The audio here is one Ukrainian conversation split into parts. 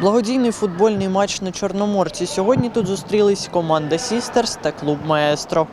Благодійний футбольний матч на Чорноморці. Сьогодні тут зустрілись команда Сістерс та клуб Маестро.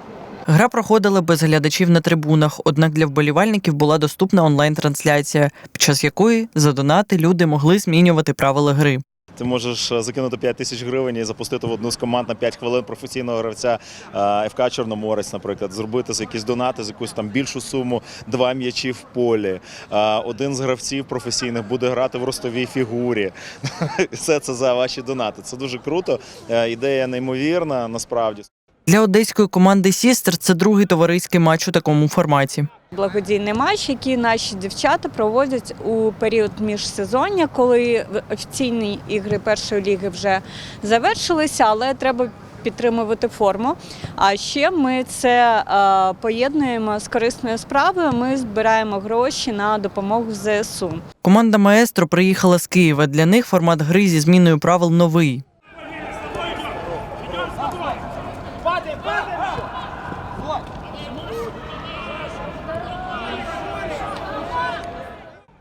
Гра проходила без глядачів на трибунах, однак для вболівальників була доступна онлайн-трансляція, під час якої за донати люди могли змінювати правила гри. Ти можеш е, закинути 5 тисяч гривень і запустити в одну з команд на 5 хвилин професійного гравця е, ФК Чорноморець, наприклад, зробити за якісь донати, за якусь там більшу суму, два м'ячі в полі. Е, Один з гравців професійних буде грати в ростовій фігурі. Все це за ваші донати. Це дуже круто. Ідея неймовірна, насправді. Для одеської команди Сістер це другий товариський матч у такому форматі. Благодійний матч, який наші дівчата проводять у період міжсезоння, коли офіційні ігри першої ліги вже завершилися, але треба підтримувати форму. А ще ми це е, поєднуємо з корисною справою. Ми збираємо гроші на допомогу ЗСУ. Команда Маестро приїхала з Києва. Для них формат гри зі зміною правил новий.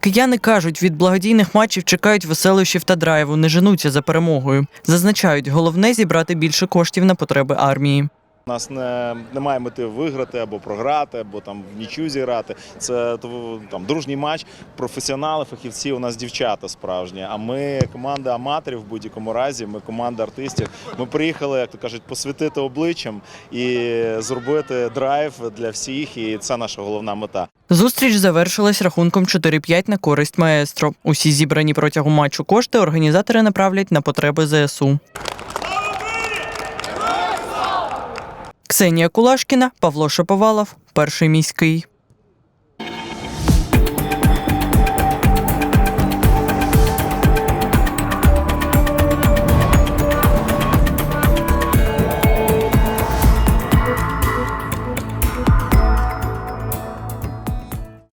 Кияни кажуть, від благодійних матчів чекають веселощів та драйву, не женуться за перемогою. Зазначають, головне зібрати більше коштів на потреби армії. У нас не, немає мети виграти або програти, або там в нічю зіграти. Це там дружній матч. Професіонали, фахівці. У нас дівчата справжні. А ми команда аматорів в будь-якому разі. Ми команда артистів. Ми приїхали, як то кажуть, посвятити обличчям і зробити драйв для всіх. І це наша головна мета. Зустріч завершилась рахунком 4-5 на користь маестро. Усі зібрані протягом матчу кошти організатори направлять на потреби ЗСУ. Ксенія Кулашкіна, Павло Шаповалов, перший міський.